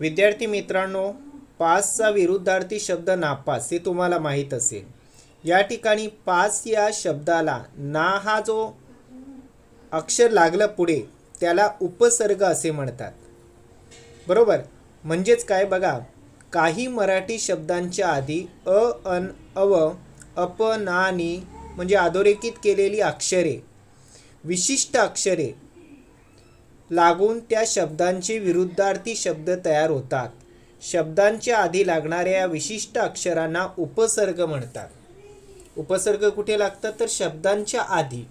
विद्यार्थी मित्रांनो पासचा विरुद्धार्थी शब्द नापास हे तुम्हाला माहीत असेल. या ठिकाणी पास या शब्दाला ना हा जो अक्षर लागलं पुढे त्याला उपसर्ग असे म्हणतात. बरोबर? म्हणजेच काय बघा? काही मराठी शब्दांच्या आधी अ अन अव अप ना नी म्हणजे अधोरेखित केलेली अक्षरे विशिष्ट अक्षरे लागून त्या शब्दांचे विरुद्धार्थी शब्द तयार होतात. शब्दांच्या आधी लागणाऱ्या या विशिष्ट अक्षरांना उपसर्ग म्हणतात. उपसर्ग कुठे लागतात? तर शब्दांच्या आधी.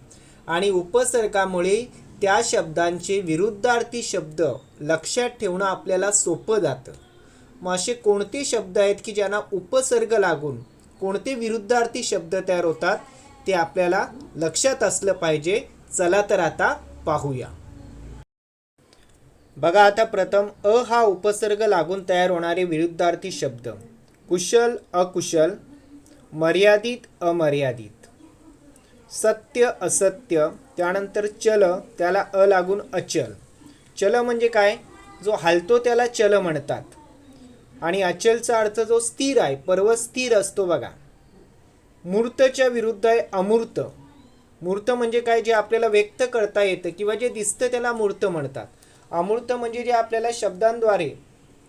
आणि उपसर्गामुळे त्या शब्दांचे विरुद्धार्थी शब्द लक्षात ठेवणं आपल्याला सोपं जातं. मग असे कोणते शब्द आहेत की ज्यांना उपसर्ग लागून कोणते विरुद्धार्थी शब्द तयार होतात ते आपल्याला लक्षात असलं पाहिजे? चला तर आता पाहूया. बघा आता प्रथम अ हा उपसर्ग लागून तयार होणारे विरुद्धार्थी शब्द. कुशल अकुशल मर्यादित अमर्यादित. सत्य असत्य त्यानंतर चल त्याला अ लागून अचल. चल म्हणजे काय? जो हालतो त्याला चल म्हणतात. आणि अचलचा अर्थ जो स्थिर आहे पर्व स्थिर असतो बघा. मूर्तच्या विरुद्ध आहे अमूर्त. मूर्त म्हणजे काय? जे आपल्याला व्यक्त करता येतं किंवा जे दिसतं त्याला मूर्त म्हणतात. अमूर्त म्हणजे जे आपल्याला शब्दांद्वारे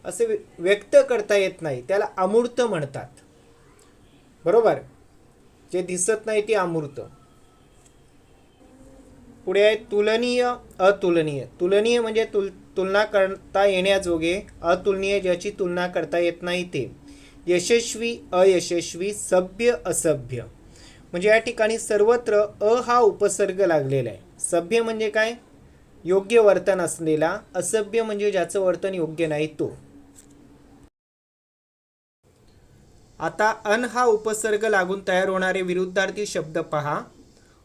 असे व्य- व्यक्त करता येत नाही त्याला अमूर्त म्हणतात. बरोबर? जे दिसत नाही ते अमूर्त. पुढे आहे तुलनीय अतुलनीय. तुलनीय म्हणजे तुल तुलना करता येण्याजोगे अतुलनीय ज्याची तुलना करता येत नाही ते. यशस्वी अयशस्वी सभ्य असभ्य. म्हणजे या ठिकाणी सर्वत्र अ हा उपसर्ग लागलेला आहे. सभ्य म्हणजे काय? योग्य वर्तन असलेला असभ्य म्हणजे ज्याचं वर्तन योग्य नाही तो. आता अन हा उपसर्ग लागून तयार होणारे विरुद्धार्थी शब्द पहा.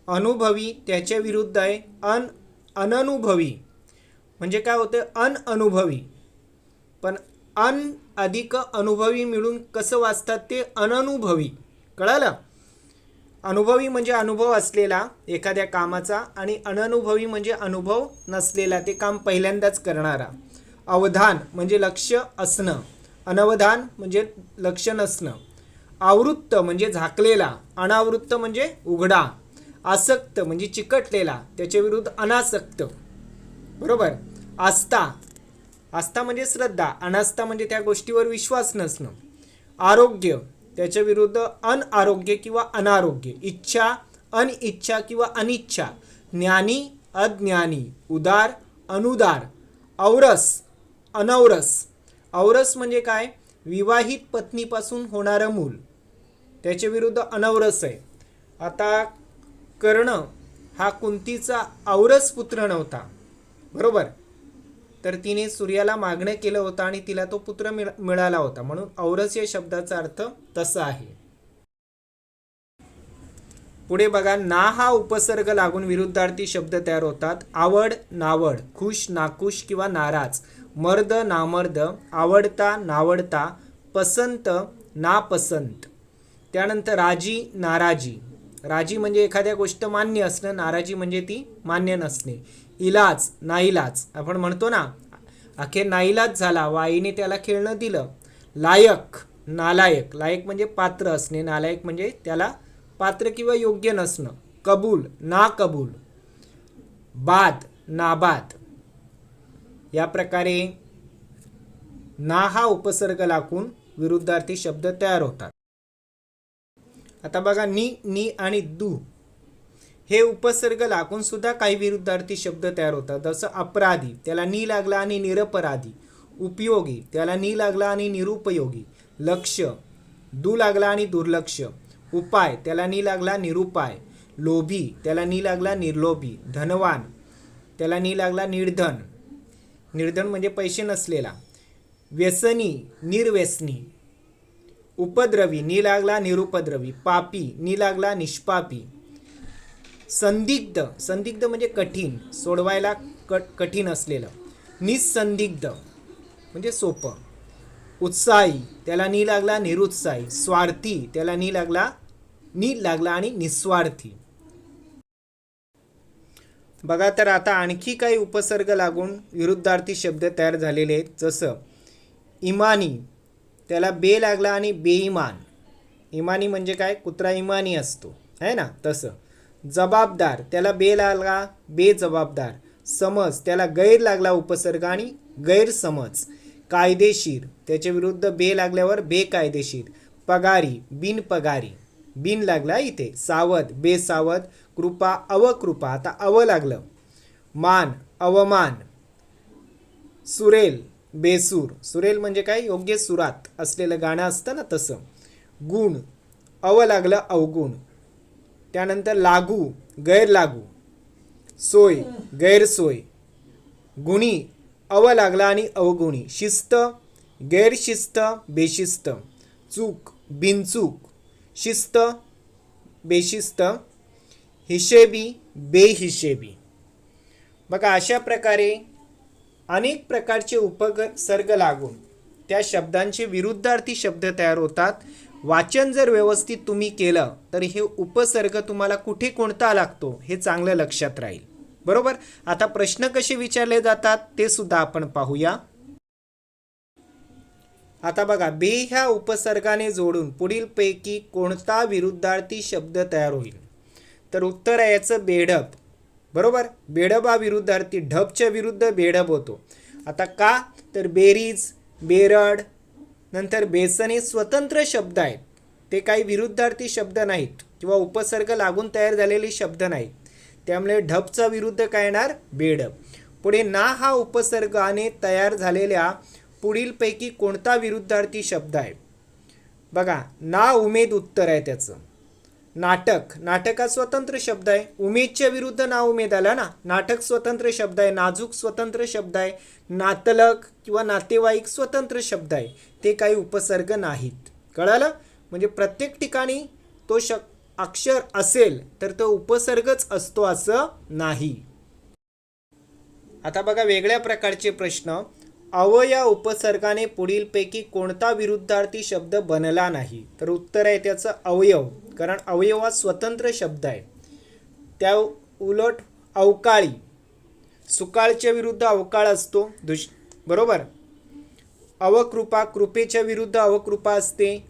अनुभवी त्याच्या विरुद्ध आहे. अन अननुभवी. म्हणजे काय होतं? अन अनुभवी. पण अन अधिक अनुभवी मिळून कसं वाचतात ते अननुभवी. कळालं? अनुभवी म्हणजे अनुभव असलेला एखाद्या कामाचा आणि अननुभवी म्हणजे अनुभव नसलेला ते काम पहिल्यांदाच करणारा. अवधान म्हणजे लक्ष असणं. अनवधान म्हणजे लक्ष नसणं. आवृत्त म्हणजे झाकलेला. अनावृत्त म्हणजे उघडा. आसक्त म्हणजे चिकटलेला. त्याच्या विरुद्ध अनासक्त. बरोबर? आस्था. आस्था म्हणजे श्रद्धा. अनास्था म्हणजे त्या गोष्टीवर विश्वास नसणं. आरोग्य. त्याच्या विरुद्ध अनआरोग्य किंवा अनारोग्य इच्छा अनइच्छा किंवा अनिच्छा ज्ञानी अज्ञानी उदार अनुदार औरस अनौरस. औरस म्हणजे काय? विवाहित पत्नीपासून होणारं मूल. त्याच्या विरुद्ध अनवरस आहे. आता कर्ण हा कुंतीचा औरस पुत्र नव्हता. बरोबर? तर तिने सूर्याला मागणं केलं होतं आणि तिला तो पुत्र मिळा मिळाला होता. म्हणून औरस या शब्दाचा अर्थ तसा आहे. पुढे बघा ना हा उपसर्ग लागून विरुद्धार्थी शब्द तयार होतात. आवड नावड खुश नाखुश किंवा नाराज मर्द नामर्द आवडता नावडता पसंत नापसंत. त्यानंतर राजी नाराजी. राजी म्हणजे एखाद्या गोष्ट मान्य असणं नाराजी म्हणजे ती मान्य नसणे. इलाज नाईलाज आपण म्हणतो ना अखेर नाईलाज झाला वाईने त्याला खेळणं दिलं. लायक नालायक. लायक म्हणजे पात्र असणे नालायक म्हणजे त्याला पात्र किंवा योग्य नसणं. कबूल ना कबूल बाद नाबाद. या प्रकारे ना हा उपसर्ग लागून विरुद्धार्थी शब्द तयार होतात. आता बघा नि नी आणि दू. हे उपसर्ग लागून सुद्धा काही विरुद्धार्थी शब्द तयार होतात. जसं अपराधी त्याला नी लागला आणि निरपराधी. उपयोगी त्याला नी लागला आणि निरुपयोगी. लक्ष दु लागला आणि दुर्लक्ष. उपाय त्याला नी लागला निरुपाय. लोभी त्याला नी लागला निर्लोभी. धनवान त्याला नी लागला निर्धन. निर्धन म्हणजे पैसे नसलेला. व्यसनी निर्व्यसनी. उपद्रवी नी लागला निरुपद्रवी. पापी नी लागला निष्पापी. संदिग्ध. संदिग्ध म्हणजे कठीण. सोडवायला कट कठीण असलेलं. निसंदिग्ध. म्हणजे सोपं. उत्साही. त्याला नी लागला निरुत्साही. स्वार्थी. त्याला नी लागला नी लागला आणि निस्वार्थी. बघा तर आता आणखी काही उपसर्ग लागून विरुद्धार्थी शब्द तयार झालेले आहेत. जसं इमानी. त्याला बे लागला आणि बेईमान. इमानी म्हणजे काय? कुत्रा इमानी असतो. आहे ना? तसं. जबाबदार. त्याला बे लागला बेजबाबदार समज त्याला गैर लागला उपसर्ग आणि गैरसमज. कायदेशीर. त्याच्या विरुद्ध बे लागल्यावर बेकायदेशीर पगारी बिनपगारी बिन लागला इथे. सावध बेसावध कृपा अवकृपा आता अव लागलं. मान अवमान. सुरेल बेसूर. सुरेल म्हणजे काय? योग्य सुरात असलेलं गाणं असतं ना तसं. गुण अव लागलं अवगुण. त्यानंतर लागू गैरलागू सोय गैरसोय गुणी अव लागला आणि अवगुणी शिस्त गैरशिस्त बेशिस्त चूक बिनचूक शिस्त बेशिस्त हिशेबी बेहिशेबी. बघा अशा प्रकारे अनेक प्रकारचे उपसर्ग लागून त्या शब्दांचे विरुद्धार्थी शब्द तयार होतात. वाचन जर व्यवस्थित तुम्ही केलं तर हे उपसर्ग तुम्हाला कुठे कोणता लागतो हे चांगलं लक्षात राहील. बरोबर? आता प्रश्न कसे विचारले जातात ते सुद्धा आपण पाहूया. आता बघा बे ह्या उपसर्गाने जोडून पुढीलपैकी कोणता विरुद्धार्थी शब्द तयार होईल? तर उत्तर आहे याचं बेडप बरोबर? बेढप हा विरुद्धार्थी ढबच्या विरुद्ध बेढप होतो. आता का? तर बेरीज बेरड नंतर बेसन हे स्वतंत्र शब्द आहेत. ते काही विरुद्धार्थी शब्द नाहीत किंवा उपसर्ग लागून तयार झालेले शब्द नाहीत. त्यामुळे ढबचा विरुद्ध काय येणार? बेढप पुढे ना हा उपसर्गाने तयार झालेल्या पुढीलपैकी कोणता विरुद्धार्थी शब्द आहे? बघा ना उमेद उत्तर आहे त्याचं. नाटक. नाटक हा स्वतंत्र शब्द आहे. उमेदच्या विरुद्ध ना उमेद आला ना? नाटक स्वतंत्र शब्द आहे. नाजूक स्वतंत्र शब्द आहे. नातलक किंवा नातेवाईक स्वतंत्र शब्द आहे. ते काही उपसर्ग नाहीत. कळालं? म्हणजे प्रत्येक ठिकाणी तो शक अक्षर असेल तर तो उपसर्गच असतो असं नाही. आता बघा वेगळ्या प्रकारचे प्रश्न. अव या उपसर्गाने पुढीलपैकी कोणता विरुद्धार्थी शब्द बनला नाही? तर उत्तर आहे त्याचं अवयव कारण अवयव हा स्वतंत्र शब्द आहे. त्या उलट अवकाळी. सुकाळच्या विरुद्ध अवकाळ असतो. दुष बरोबर? अवकृपा कृपेच्या विरुद्ध अवकृपा असते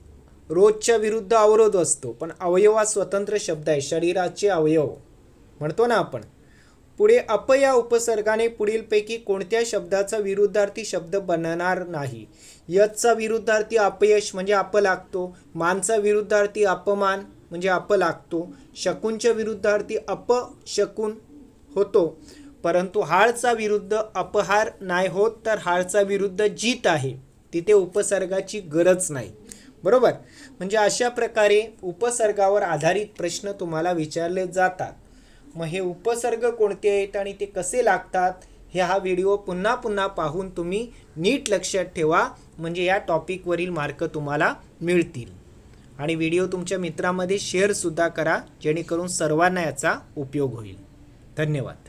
रोजच्या विरुद्ध अवरोध असतो. पण अवयव हा स्वतंत्र शब्द आहे शरीराचे अवयव. म्हणतो ना आपण. पुढे अप या उपसर्गाने पुढीलपैकी कोणत्या शब्दाचा विरुद्धार्थी शब्द बनणार नाही? यचचा विरुद्धार्थी अपयश म्हणजे अप लागतो मानचा विरुद्धार्थी अपमान म्हणजे अप लागतो शकुनच्या विरुद्धार्थी अप शकून होतो. परंतु हाळचा विरुद्ध अपहार नाही होत तर हाळचा विरुद्ध जीत आहे. तिथे उपसर्गाची गरज नाही. बरोबर? म्हणजे अशा प्रकारे उपसर्गावर आधारित प्रश्न तुम्हाला विचारले जातात. मग हे उपसर्ग कोणते आहेत आणि ते कसे लागतात? हे हा व्हिडिओ पुन्हा पुन्हा पाहून तुम्ही नीट लक्षात ठेवा. म्हणजे या टॉपिकवरील मार्क तुम्हाला मिळतील. आणि व्हिडिओ तुमच्या मित्रामध्ये शेअरसुद्धा करा जेणेकरून सर्वांना याचा उपयोग होईल. धन्यवाद.